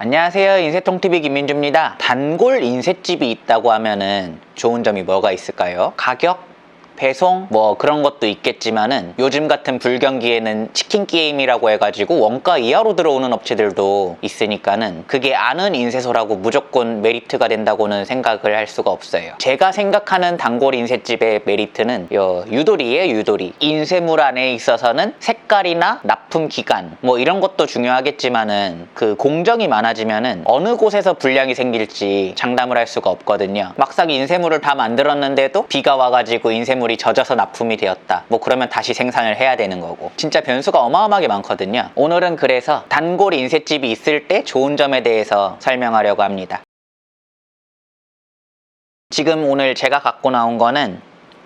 안녕하세요. 인쇄통TV 김민주입니다. 단골 인쇄집이 있다고 하면은 좋은 점이 뭐가 있을까요? 가격? 배송? 뭐 그런 것도 있겠지만은 요즘 같은 불경기에는 치킨 게임이라고 해가지고 원가 이하로 들어오는 업체들도 있으니까는 그게 아는 인쇄소라고 무조건 메리트가 된다고는 생각을 할 수가 없어요. 제가 생각하는 단골 인쇄집의 메리트는 요 유도리예요, 유도리. 인쇄물 안에 있어서는 색깔이나 납품 기간 뭐 이런 것도 중요하겠지만은 그 공정이 많아지면은 어느 곳에서 불량이 생길지 장담을 할 수가 없거든요. 막상 인쇄물을 다 만들었는데도 비가 와가지고 인쇄물이 젖어서 납품이 되었다. 뭐 그러면 다시 생산을 해야 되는 거고. 진짜 변수가 어마어마하게 많거든요. 오늘은 그래서 단골 인쇄집이 있을 때 좋은 점에 대해서 설명하려고 합니다. 지금 오늘 제가 갖고 나온 거는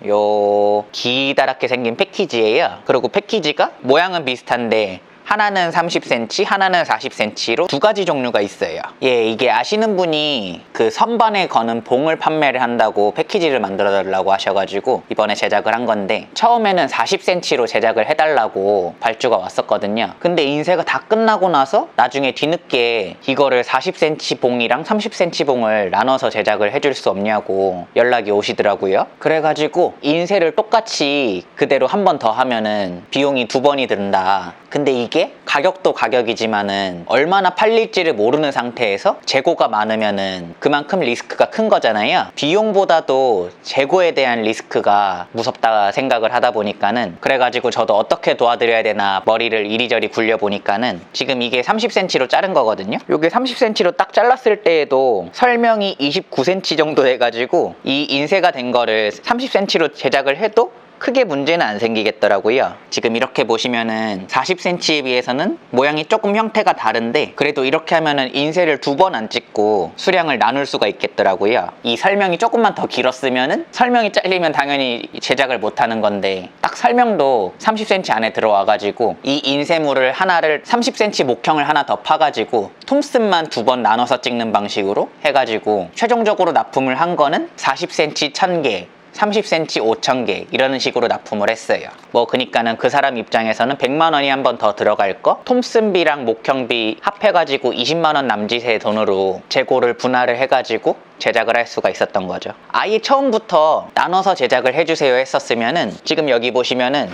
요 기다랗게 생긴 패키지예요. 그리고 패키지가 모양은 비슷한데 하나는 30cm, 하나는 40cm로 두 가지 종류가 있어요. 예, 이게 아시는 분이 그 선반에 거는 봉을 판매를 한다고 패키지를 만들어 달라고 하셔가지고 이번에 제작을 한 건데 처음에는 40cm로 제작을 해달라고 발주가 왔었거든요. 근데 인쇄가 다 끝나고 나서 나중에 뒤늦게 이거를 40cm 봉이랑 30cm 봉을 나눠서 제작을 해줄 수 없냐고 연락이 오시더라고요. 그래가지고 인쇄를 똑같이 그대로 한 번 더 하면은 비용이 두 번이 든다. 근데 이게 가격도 가격이지만은 얼마나 팔릴지를 모르는 상태에서 재고가 많으면은 그만큼 리스크가 큰 거잖아요. 비용보다도 재고에 대한 리스크가 무섭다 생각을 하다 보니까는 그래가지고 저도 어떻게 도와드려야 되나 머리를 이리저리 굴려 보니까는 지금 이게 30cm로 자른 거거든요. 이게 30cm로 딱 잘랐을 때에도 설명이 29cm 정도 돼가지고 이 인쇄가 된 거를 30cm로 제작을 해도 크게 문제는 안 생기겠더라고요. 지금 이렇게 보시면은 40cm에 비해서는 모양이 조금 형태가 다른데 그래도 이렇게 하면은 인쇄를 두 번 안 찍고 수량을 나눌 수가 있겠더라고요. 이 설명이 조금만 더 길었으면은 설명이 잘리면 당연히 제작을 못 하는 건데 딱 설명도 30cm 안에 들어와가지고 이 인쇄물을 하나를 30cm 목형을 하나 더 파가지고 톰슨만 두 번 나눠서 찍는 방식으로 해가지고 최종적으로 납품을 한 거는 40cm 1000개 30cm 5,000개 이러는 식으로 납품을 했어요. 뭐 그니까는 그 사람 입장에서는 100만 원이 한 번 더 들어갈 거 톰슨비랑 목형비 합해가지고 20만 원 남짓의 돈으로 재고를 분할을 해가지고 제작을 할 수가 있었던 거죠. 아예 처음부터 나눠서 제작을 해주세요 했었으면은 지금 여기 보시면은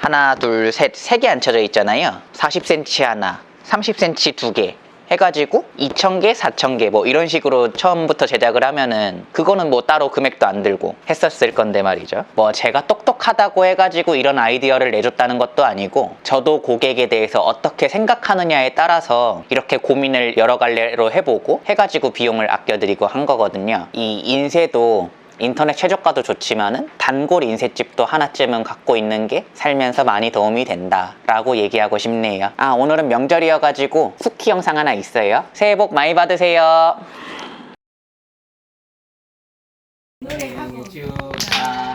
하나 둘 셋 세 개 앉혀져 있잖아요. 40cm 하나 30cm 두 개. 해가지고 2,000개, 4,000개 뭐 이런 식으로 처음부터 제작을 하면은 그거는 뭐 따로 금액도 안 들고 했었을 건데 말이죠. 뭐 제가 똑똑하다고 해가지고 이런 아이디어를 내줬다는 것도 아니고 저도 고객에 대해서 어떻게 생각하느냐에 따라서 이렇게 고민을 여러 갈래로 해보고 해가지고 비용을 아껴드리고 한 거거든요. 이 인쇄도 인터넷 최저가도 좋지만은 단골 인쇄집도 하나쯤은 갖고 있는 게 살면서 많이 도움이 된다라고 얘기하고 싶네요. 아 오늘은 명절이어가지고 쿠키 영상 하나 있어요. 새해 복 많이 받으세요.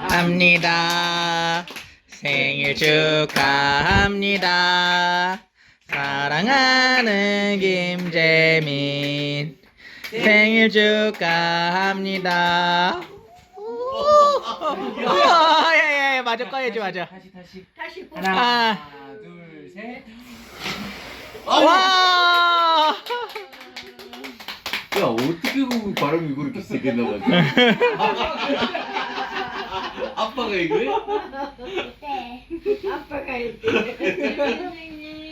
축하합니다. 생일 축하합니다. 사랑하는 김재민 생일 축하합니다. 야야야 맞아 꺼야지 맞아. 다시 다시 다시 보 하나 아. 하나 둘셋 와. 야 어떻게 그 발음이 그렇게 세게 나가지? 아빠가 이거야? 네. 아빠가 이렇게